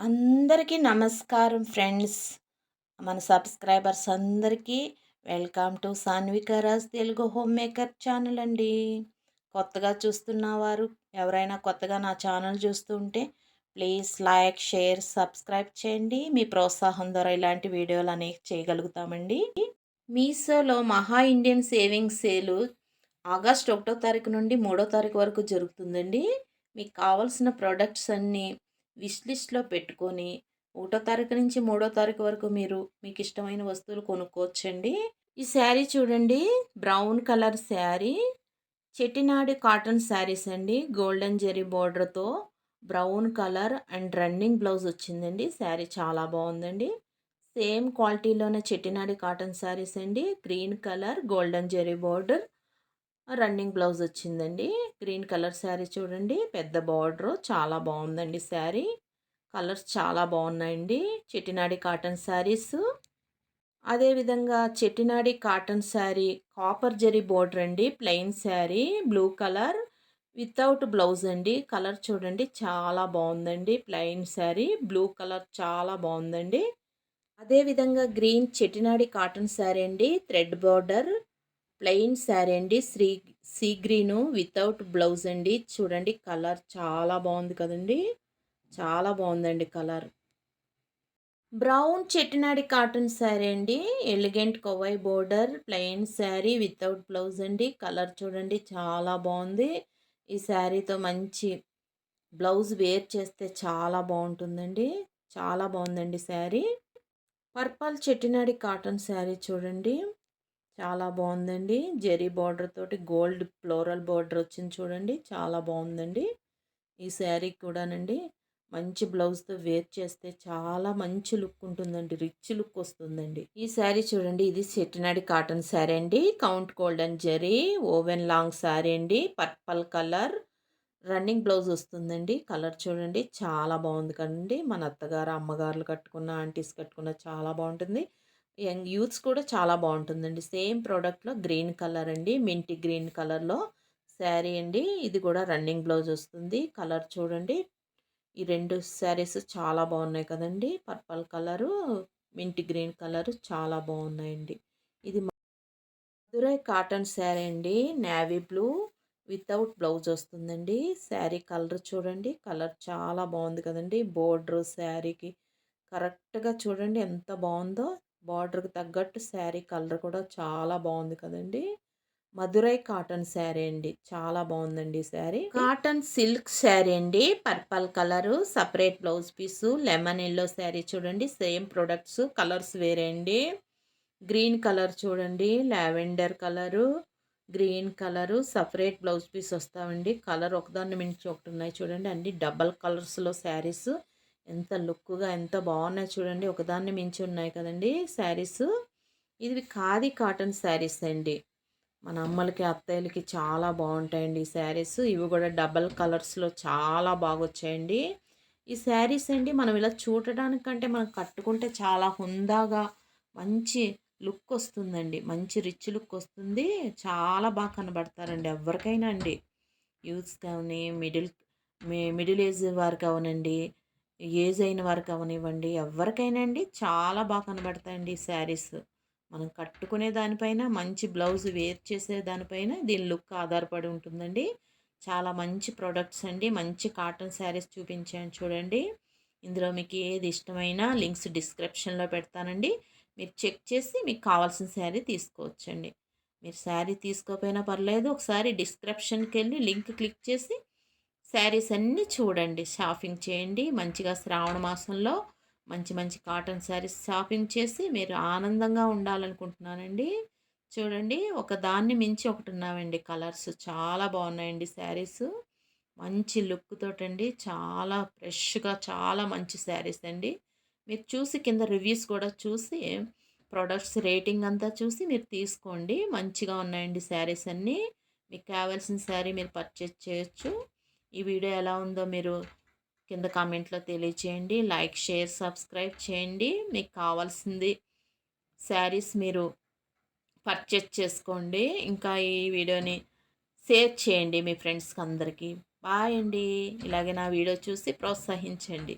అందరికీ నమస్కారం ఫ్రెండ్స్. మన సబ్స్క్రైబర్స్ అందరికీ welcome to Sanvika Raj Telugu home maker channel అండి. కొత్తగా చూస్తున్న వారు ఎవరైనా కొత్తగా నా ఛానల్ చూస్తుంటే ప్లీజ్ లైక్ షేర్ సబ్స్క్రైబ్ చేయండి. మీ ప్రోత్సాహం ద్వారా ఇలాంటి వీడియోలు అనేవి చేయగలుగుతామండి. మీషోలో మహా ఇండియన్ సేవింగ్స్ సేలు ఆగస్ట్ ఒకటో తారీఖు నుండి మూడో తారీఖు వరకు జరుగుతుందండి. మీకు కావాల్సిన ప్రోడక్ట్స్ అన్నీ విష్ లిస్ట్లో పెట్టుకొని ఒకటో తారీఖు నుంచి మూడో తారీఖు వరకు మీరు మీకు ఇష్టమైన వస్తువులు కొనుక్కోవచ్చండి. ఈ శారీ చూడండి brown colour sari Chettinad cotton saris అండి. Golden zari బోర్డర్తో brown colour and running blouse వచ్చిందండి. శారీ చాలా బాగుందండి. సేమ్ క్వాలిటీలోనే చెట్టినాడి కాటన్ శారీస్ అండి. Green colour golden zari border running blouse వచ్చిందండి. గ్రీన్ కలర్ శారీ చూడండి. పెద్ద బార్డర్. చాలా బాగుందండి శారీ. కలర్స్ చాలా బాగున్నాయండి. చెట్టినాడి కాటన్ శారీస్. అదేవిధంగా Chettinad cotton sari copper zari border అండి. Plain sari blue colour without blouse అండి. కలర్ చూడండి. చాలా బాగుందండి. ప్లెయిన్ శారీ బ్లూ కలర్ చాలా బాగుందండి. అదేవిధంగా గ్రీన్ చెట్టినాడి కాటన్ శారీ అండి. Thread border. ప్లెయిన్ శారీ అండి. శ్రీ సీ గ్రీను వితౌట్ బ్లౌజ్ అండి. చూడండి కలర్ చాలా బాగుంది కదండి. చాలా బాగుందండి colour. Brown Chettinad cotton sari అండి. Elegant Kovai border plain sari without blouse అండి. కలర్ చూడండి చాలా బాగుంది. ఈ శారీతో మంచి బ్లౌజ్ వేర్ చేస్తే చాలా బాగుంటుందండి. చాలా బాగుందండి శారీ. పర్పల్ చెట్టినాడి కాటన్ శారీ చూడండి. చాలా బాగుందండి. జెరీ బార్డర్ తోటి గోల్డ్ ఫ్లోరల్ బార్డర్ వచ్చింది చూడండి. చాలా బాగుందండి. ఈ శారీ కూడానండి. మంచి బ్లౌజ్తో వేర్ చేస్తే చాలా మంచి లుక్ ఉంటుందండి. రిచ్ లుక్ వస్తుందండి. ఈ శారీ చూడండి. ఇది చెట్టినాడి కాటన్ శారీ అండి. Count golden zari woven long sari అండి. పర్పల్ కలర్ రన్నింగ్ బ్లౌజ్ వస్తుందండి. కలర్ చూడండి. చాలా బాగుంది కదండి. మన అత్తగారు అమ్మగారులు కట్టుకున్న ఆంటీస్ కట్టుకున్న చాలా బాగుంటుంది. యంగ్ యూత్స్ కూడా చాలా బాగుంటుందండి. సేమ్ ప్రోడక్ట్లో గ్రీన్ కలర్ అండి. మింటి గ్రీన్ కలర్లో శారీ అండి. ఇది కూడా రన్నింగ్ బ్లౌజ్ వస్తుంది. కలర్ చూడండి. ఈ రెండు శారీస్ చాలా బాగున్నాయి కదండి. Purple colour minty green colour చాలా బాగున్నాయండి. ఇది మధురై కాటన్ శారీ అండి. నేవీ బ్లూ వితౌట్ బ్లౌజ్ వస్తుందండి. శారీ కలర్ చూడండి. కలర్ చాలా బాగుంది కదండి. బోర్డర్ శారీకి కరెక్ట్గా చూడండి ఎంత బాగుందో. బార్డర్కి తగ్గట్టు శారీ కలర్ కూడా చాలా బాగుంది కదండి. మధురై కాటన్ శారీ అండి. చాలా బాగుందండి శారీ. కాటన్ సిల్క్ శారీ అండి. Purple colour separate blouse piece lemon yellow sari చూడండి. సేమ్ ప్రొడక్ట్స్ కలర్స్ వేరే అండి. గ్రీన్ కలర్ చూడండి. Lavender colour green colour separate blouse piece వస్తామండి. కలర్ ఒకదాన్ని మించి ఒకటి ఉన్నాయి చూడండి. అన్ని డబల్ కలర్స్లో శారీస్. ఎంత లుక్గా ఎంత బాగున్నాయి చూడండి. ఒకదాన్ని మించి ఉన్నాయి కదండి శారీస్. ఇది ఖాదీ కాటన్ శారీస్ అండి. మన అమ్మలకి అత్తయ్యలకి చాలా బాగుంటాయండి ఈ శారీస్. ఇవి కూడా డబల్ కలర్స్లో చాలా బాగా వచ్చాయండి ఈ శారీస్ అండి మనం ఇలా చూడటానికంటే మనం కట్టుకుంటే చాలా హుందాగా మంచి లుక్ వస్తుందండి. మంచి రిచ్ లుక్ వస్తుంది. చాలా బాగా కనబడతారండి ఎవరికైనా అండి. యూత్స్ కానీ మిడిల్ మిడిల్ ఏజ్ వారికి అవనండి ఏజ్ అయిన వారికి అవనివ్వండి. ఎవరికైనా అండి చాలా బాగా కనబడతాయండి ఈ శారీస్. మనం కట్టుకునే దానిపైన మంచి బ్లౌజ్ వేర్ చేసే దానిపైన దీని లుక్ ఆధారపడి ఉంటుందండి. చాలా మంచి ప్రొడక్ట్స్ అండి. మంచి కాటన్ శారీస్ చూపించాను చూడండి. ఇందులో మీకు ఏది ఇష్టమైనా లింక్స్ డిస్క్రిప్షన్లో పెడతానండి. మీరు చెక్ చేసి మీకు కావాల్సిన శారీ తీసుకోవచ్చండి. మీరు శారీ తీసుకోకపోయినా పర్లేదు ఒకసారి డిస్క్రిప్షన్కి వెళ్ళి లింక్ క్లిక్ చేసి శారీస్ అన్నీ చూడండి. షాపింగ్ చేయండి. మంచిగా శ్రావణ మాసంలో మంచి మంచి కాటన్ శారీస్ షాపింగ్ చేసి మీరు ఆనందంగా ఉండాలనుకుంటున్నానండి. చూడండి. ఒక దాన్ని మించి ఒకటి ఉన్నామండి కలర్స్ చాలా బాగున్నాయండి శారీస్. మంచి లుక్ తోటండి. చాలా ఫ్రెష్గా చాలా మంచి శారీస్ అండి. మీరు చూసి కింద రివ్యూస్ కూడా చూసి ప్రొడక్ట్స్ రేటింగ్ అంతా చూసి మీరు తీసుకోండి. మంచిగా ఉన్నాయండి శారీస్ అన్నీ. మీకు కావాల్సిన శారీ మీరు పర్చేజ్ చేయొచ్చు. ఈ వీడియో ఎలా ఉందో మీరు కింద కామెంట్లో తెలియచేయండి. లైక్ షేర్ సబ్స్క్రైబ్ చేయండి. మీకు కావాల్సింది శారీస్ మీరు పర్చేస్ చేసుకోండి. ఇంకా ఈ వీడియోని షేర్ చేయండి మీ ఫ్రెండ్స్కి అందరికీ. బాయ్ అండి. ఇలాగే నా వీడియో చూసి ప్రోత్సహించండి.